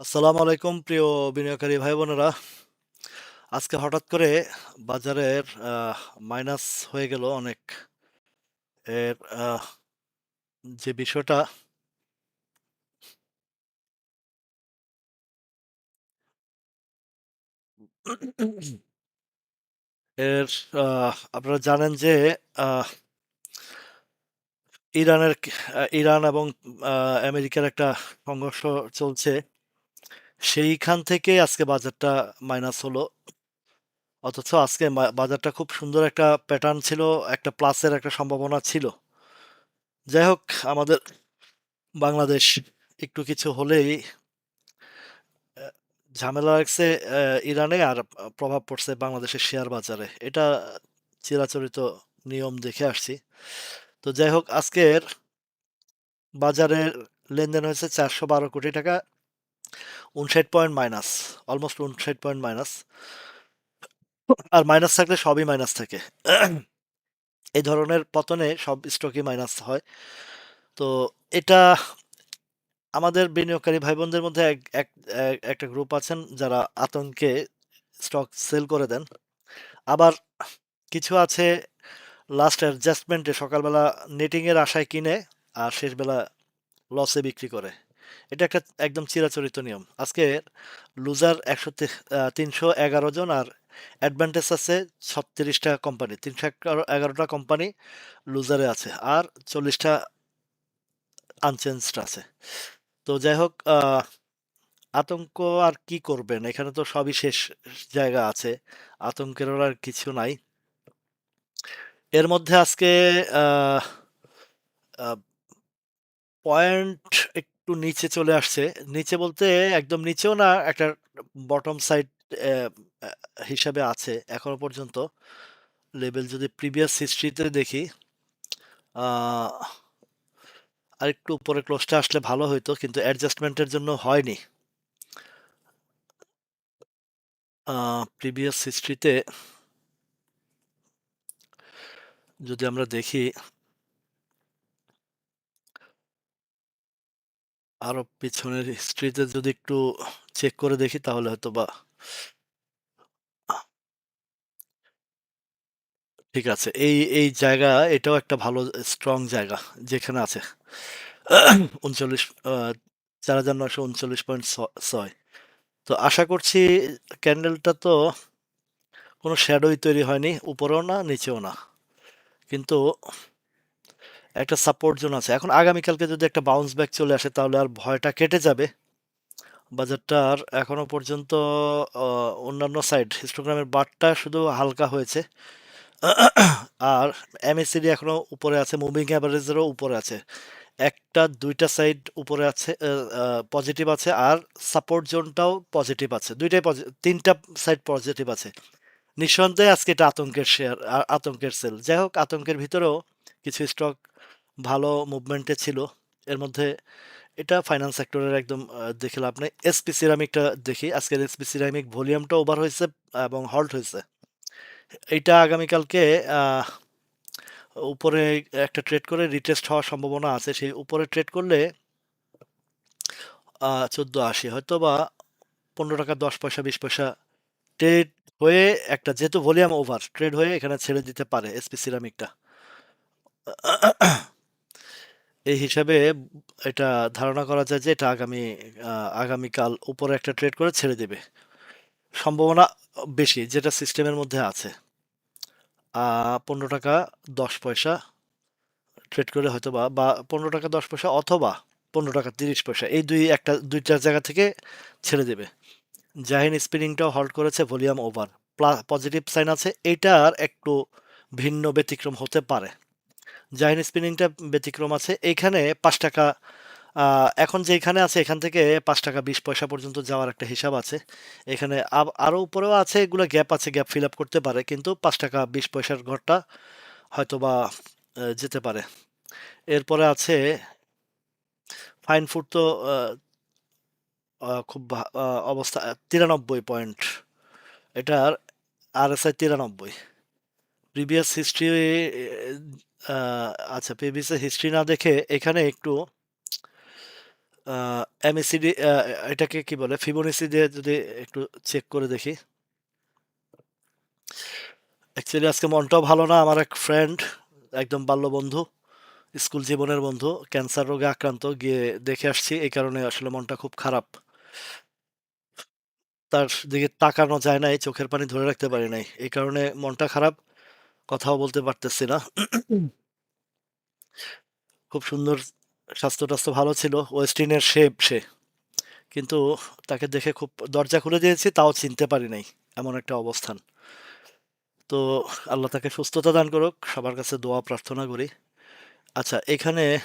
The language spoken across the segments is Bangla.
আসসালামু আলাইকুম, প্রিয় বিনিয়োগকারী ভাই বোনেরা আজকে হঠাৎ করে বাজারের মাইনাস হয়ে গেল অনেক। এর যে বিষয়টা এর আপনারা জানেন যে ইরানের ইরান এবং আমেরিকার একটা সংঘর্ষ চলছে। সেইখান থেকে আজকে বাজারটা মাইনাস হলো। অথচ আজকে বাজারটা খুব সুন্দর একটা প্যাটার্ন ছিল, একটা প্লাসের একটা সম্ভাবনা ছিল। যাই হোক, আমাদের বাংলাদেশ একটু কিছু হলেই ঝামেলা লাগছে ইরানে আর প্রভাব পড়ছে বাংলাদেশের শেয়ার বাজারে। এটা চিরাচরিত নিয়ম দেখে আসছি। তো যাই হোক, আজকের বাজারের লেনদেন হয়েছে চারশো বারো কোটি টাকা। উনষাট পয়েন্ট মাইনাস অলমোস্ট উনষাট পয়েন্ট মাইনাস। আর মাইনাস থাকলে সবই মাইনাস থাকে। এই ধরনের পতনে সব স্টকই মাইনাস হয়। তো এটা আমাদের বিনিয়োগকারী ভাই বোনদের মধ্যে এক, এক- এক- একটা গ্রুপ আছেন যারা আতঙ্কে স্টক সেল করে দেন। আবার কিছু আছে লাস্ট অ্যাডজাস্টমেন্টে সকালবেলা নেটিংয়ের আশায় কিনে আর শেষবেলা লসে বিক্রি করে। এটা একটা একদম চিরাচরিত নিয়ম। আজকে লুজার একশো তিনশো এগারো জন আর অ্যাডভান্টেজ আছে ছত্রিশটা কোম্পানি তিনশো এগারোটা কোম্পানি লুজারে আছে আর চল্লিশটা আনচেঞ্জড আছে। তো যাই হোক আতঙ্ক আর কি করবেন? এখানে তো সবই শেষ জায়গা আছে, আতঙ্কের আর কিছু নাই। এর মধ্যে আজকে পয়েন্ট একটু নিচে চলে আসছে। নিচে বলতে একদম নিচেও না একটা বটম সাইড হিসাবে আছে এখনও পর্যন্ত। লেভেল যদি প্রিভিয়াস হিস্ট্রিতে দেখি আহ, আর একটু উপরে ক্লোজটা আসলে ভালো হইতো কিন্তু অ্যাডজাস্টমেন্টের জন্য হয়নি। প্রিভিয়াস হিস্ট্রিতে যদি আমরা দেখি আরও পিছনের হিস্ট্রিতে যদি একটু চেক করে দেখি তাহলে হয়তো বা ঠিক আছে। এই এই জায়গা এটাও একটা ভালো স্ট্রং জায়গা যেখানে আছে। উনচল্লিশ চার হাজার নয়শো উনচল্লিশ পয়েন্ট ছয়। তো আশা করছি ক্যান্ডেলটা তো কোনো শ্যাডোই তৈরি হয়নি, উপরেও না, নিচেও না। কিন্তু একটা সাপোর্ট জোন আছে। এখন আগামীকালকে যদি একটা বাউন্স ব্যাক চলে আসে, তাহলে আর ভয়টা কেটে যাবে। বাজারটার এখনও পর্যন্ত অন্যান্য সাইড হিস্টোগ্রামের বারটা শুধু হালকা হয়েছে। আর এমএসিডি এখনও উপরে আছে মুভিং অ্যাভারেজেরও উপরে আছে। একটা, দুইটা সাইড উপরে আছে পজিটিভ আছে, আর সাপোর্ট জোনটাও পজিটিভ আছে। দুইটাই তিনটা সাইড পজিটিভ আছে। নিঃসন্দেহে আজকে এটা আতঙ্কের শেয়ার আতঙ্কের সেল যাই হোক, আতঙ্কের ভিতরেও কিছু স্টক ভালো মুভমেন্টে ছিল। এর মধ্যে এটা ফাইন্যান্স সেক্টরের একদম দেখে লাভ নেই। এসপি সিরামিকটা দেখি। আজকের এসপি সিরামিক ভলিউমটা ওভার হয়েছে এবং হল্ট হয়েছে। এইটা আগামীকালকে উপরে একটা ট্রেড করে রিটেস্ট হওয়ার সম্ভাবনা আছে। সেই উপরে ট্রেড করলে চোদ্দ আশি হয়তো বা পনেরো টাকা, দশ পয়সা, বিশ পয়সা ট্রেড হয়ে একটা যেহেতু ভলিউম ওভার ট্রেড হয়ে এখানে ছেড়ে দিতে পারে এসপি সিরামিকটা এই হিসাবে এটা ধারণা করা যায় যে এটা আগামী আগামীকাল উপরে একটা ট্রেড করে ছেড়ে দেবে। সম্ভাবনা বেশি, যেটা সিস্টেমের মধ্যে আছে। পনেরো টাকা দশ পয়সা ট্রেড করে হয়তো বা বা পনেরো টাকা দশ পয়সা অথবা পনেরো টাকা তিরিশ পয়সা, এই দুই একটা, দুই চার জায়গা থেকে ছেড়ে দেবে। জাহিন স্পিনিংটাও হল্ট করেছে volume over plus positive sign আছে এইটার একটু ভিন্ন ব্যতিক্রম হতে পারে। জাহিন স্পিনিংটা ব্যতিক্রম আছে। এইখানে পাঁচ টাকা এখন যে এখানে আছে, এখান থেকে পাঁচ টাকা বিশ পয়সা পর্যন্ত যাওয়ার একটা হিসাব আছে। এখানে আব- আরও উপরেও আছে, এগুলো গ্যাপ আছে, গ্যাপ ফিল আপ করতে পারে, কিন্তু পাঁচ টাকা বিশ পয়সার ঘরটা হয়তো বা যেতে পারে। এরপরে আছে ফাইন ফুড তো খুব অবস্থা, তিরানব্বই পয়েন্ট। এটার আর এস আই তিরানব্বই। প্রিভিয়াস হিস্ট্রি আচ্ছা প্রিভিয়াস হিস্ট্রি না দেখে এখানে একটু আ এটাকে কি বলে? ফিবোনাচি দিয়ে যদি একটু চেক করে দেখি। অ্যাকচুয়ালি আজকে মনটাও ভালো না। আমার এক ফ্রেন্ড, একদম বাল্য বন্ধু, স্কুল জীবনের বন্ধু ক্যান্সার রোগে আক্রান্ত। গিয়ে দেখে আসছি। এই কারণে আসলে মনটা খুব খারাপ। তার দিকে তাকানো যায় নাই, চোখের পানি ধরে রাখতে পারি নাই। এই কারণে মনটা খারাপ। কথাও বলতে পারতেছি না। খুব সুন্দর স্বাস্থ্য-টাস্থ্য ভালো ছিল। ওয়েস্টিনের শেপ সে। কিন্তু তাকে দেখে খুব দরজা খুলে দিয়েছি, তাও চিনতে পারি নাই। এমন একটা অবস্থান। তো আল্লাহ তাকে সুস্থতা দান করুক। সবার কাছে দোয়া প্রার্থনা করি। আচ্ছা এখানে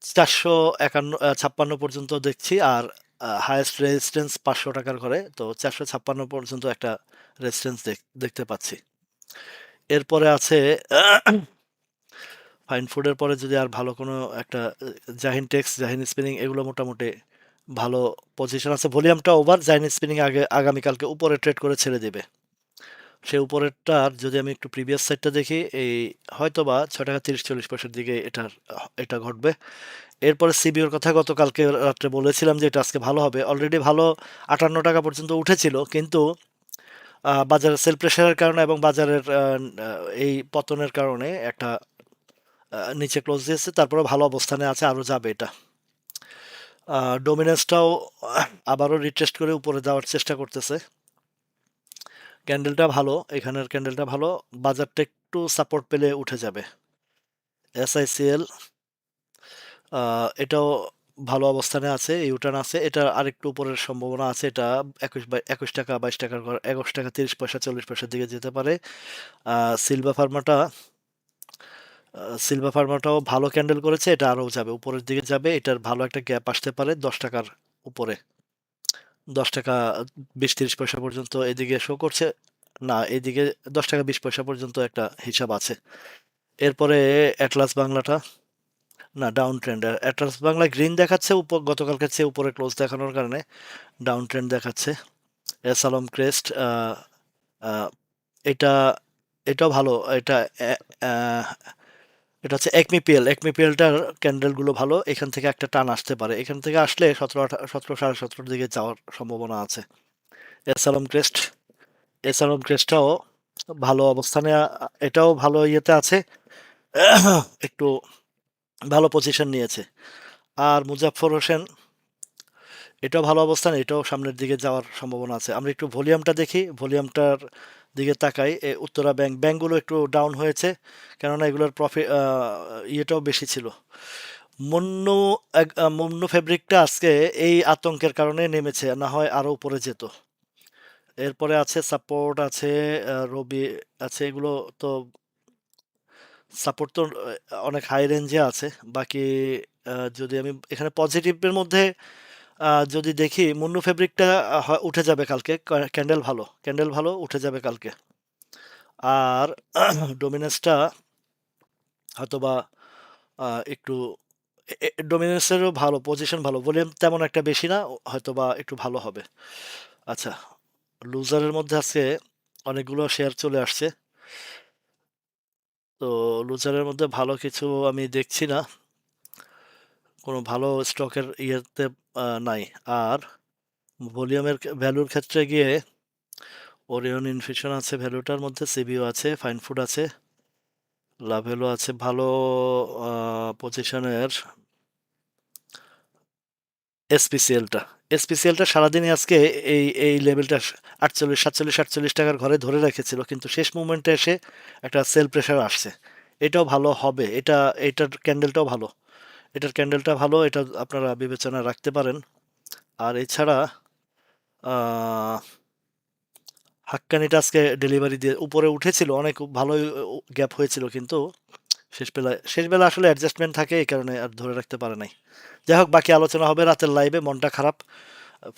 চারশো একান্ন ছাপ্পান্ন পর্যন্ত দেখছি আর আ হাইয়েস্ট রেজিস্ট্যান্স পাঁচশো টাকার ঘরে। তো ৪৫৬ পর্যন্ত একটা রেজিস্ট্যান্স দেখ দেখতে পাচ্ছি। এরপরে আছে ফাইন ফুডের পরে যদি আর ভালো কোনো একটা জাহিন টেক্স, জাহিন স্পিনিং এগুলো মোটামুটি ভালো পজিশন আছে। ভলিউমটা ওভার, জাহিন স্পিনিং আগে আগামীকালকে উপরে ট্রেড করে ছেড়ে দিবে। সে উপরেরটার যদি আমি একটু প্রিভিয়াস সাইডটা দেখি, এই হয়তোবা ৳৬.৩০-৪০ র দিকে এটার এটা ঘটবে। এরপরে সিবিওর কথা গতকালকে রাত্রে বলেছিলাম যে এটা আজকে ভালো হবে। অলরেডি ভালো ৳৫৮ পর্যন্ত উঠেছিল। কিন্তু বাজারের সেল প্রেশারের কারণে এবং বাজারের এই পতনের কারণে একটা নিচে ক্লোজ দিয়েছে। তারপরেও ভালো অবস্থানে আছে, আরও যাবে এটা। ডোমিনেন্সটাও আবারও রিটেস্ট করে উপরে যাওয়ার চেষ্টা করতেছে। ক্যান্ডেলটা ভালো, এখানের ক্যান্ডেলটা ভালো। বাজারটা একটু সাপোর্ট পেলে উঠে যাবে। এসআইসিএল এটাও ভালো অবস্থানে আছে, ইউটার্ন আছে। এটার আরেকটু উপরের সম্ভাবনা আছে। এটা ২১ বা ৳২১, ৳২২ র ঘরে ৳২১.৩০, ৳৪০ র দিকে যেতে পারে। সিলভা ফার্মাটা সিলভা ফার্মাটাও ভালো ক্যান্ডেল করেছে। এটা আরও যাবে, উপরের দিকে যাবে। এটার ভালো একটা গ্যাপ আসতে পারে দশ টাকার উপরে। ৳১০ ২০-৩০ পর্যন্ত এদিকে শো করছে। না, এদিকে ৳১০.২০ পর্যন্ত একটা হিসাব আছে। এরপরে অ্যাটলাস বাংলাটা না down trend. Atlas Bangla green দেখাচ্ছে উপ গতকালকের চেয়ে উপরে ক্লোজ দেখানোর কারণে ডাউন ট্রেন্ড দেখাচ্ছে। এস আলম ক্রেস্ট এটা এটাও ভালো। এটা এটা হচ্ছে একমিপিএল। একমিপিএলটার ক্যান্ডেলগুলো ভালো। এখান থেকে একটা টান আসতে পারে। এখান থেকে আসলে ১৭ আঠা ১৭ ১৭.৫০ র দিকে যাওয়ার সম্ভাবনা আছে। S Alam crest S Alam ক্রেস্টটাও ভালো অবস্থানে এটাও ভালো ইয়েতে আছে। একটু ভালো পজিশন নিয়েছে। আর মুজাফফর হোসেন এটাও ভালো অবস্থান, এটাও সামনের দিকে যাওয়ার সম্ভাবনা আছে। আমরা একটু ভলিউমটা দেখি। ভলিউমটার দিকে তাকাই। উত্তরা ব্যাংক, ব্যাংকগুলো একটু ডাউন হয়েছে। কেননা এগুলোর প্রফিট ইয়েটাও বেশি ছিল। আ মুন্নু ফেব্রিকটা আজকে এই আতঙ্কের কারণে নেমেছে। না হয় আরও উপরে যেত। এরপরে আছে সাপোর্ট আছে, রবি আছে। এগুলো তো সাপোর্ট তো অনেক হাই রেঞ্জে আছে। বাকি যদি আমি এখানে পজিটিভের মধ্যে যদি দেখি মুন্নু ফেব্রিকটা উঠে যাবে কালকে। ক্যান্ডেল ভালো, ক্যান্ডেল ভালো উঠে যাবে কালকে। আর ডোমিনেন্সটা হয়তোবা একটু ডোমিনেন্সেরও ভালো, পজিশন ভালো। ভলিউম তেমন একটা বেশি না। হয়তোবা একটু ভালো হবে। আচ্ছা, লুজারের মধ্যে আজকে অনেকগুলো শেয়ার চলে আসছে। তো লুজারের মধ্যে ভালো কিছু আমি দেখছি না। কোনো ভালো স্টকের ইয়েতে নাই। আর ভলিউমের ভ্যালুর ক্ষেত্রে গিয়ে ওরিয়ন ইনফিউশন আছে ভ্যালুটার মধ্যে, সিবিও আছে, ফাইন ফুড আছে। লাভেলও আছে ভালো পজিশনের এসপিসিএলটা। এসপিসিএলটা সারাদিনই আজকে এই এই লেভেলটা আটচল্লিশ সাতচল্লিশ আটচল্লিশ টাকার ঘরে ধরে রেখেছিল। কিন্তু শেষ মোমেন্টে এসে একটা সেল প্রেশার আসছে। এটাও ভালো হবে। এটা এটার ক্যান্ডেলটাও ভালো। এটার ক্যান্ডেলটা ভালো। এটা আপনারা বিবেচনায় রাখতে পারেন। আর এছাড়া হাক্কানিটা আজকে ডেলিভারি দিয়ে উপরে উঠেছিল। অনেক ভালোই গ্যাপ হয়েছিল। কিন্তু শেষ বেলায় শেষ বেলায় আসলে অ্যাডজাস্টমেন্ট থাকে, এই কারণে আর ধরে রাখতে পারে নাই। যাই হোক, বাকি আলোচনা হবে রাতের লাইভে। মনটা খারাপ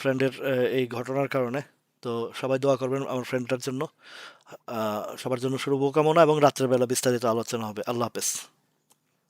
ফ্রেন্ডের এই ঘটনার কারণে। তো সবাই দোয়া করবেন আমার ফ্রেন্ডটার জন্য। সবার জন্য শুভকামনা এবং রাত্রের বেলা বিস্তারিত আলোচনা হবে। আল্লাহ হাফেজ।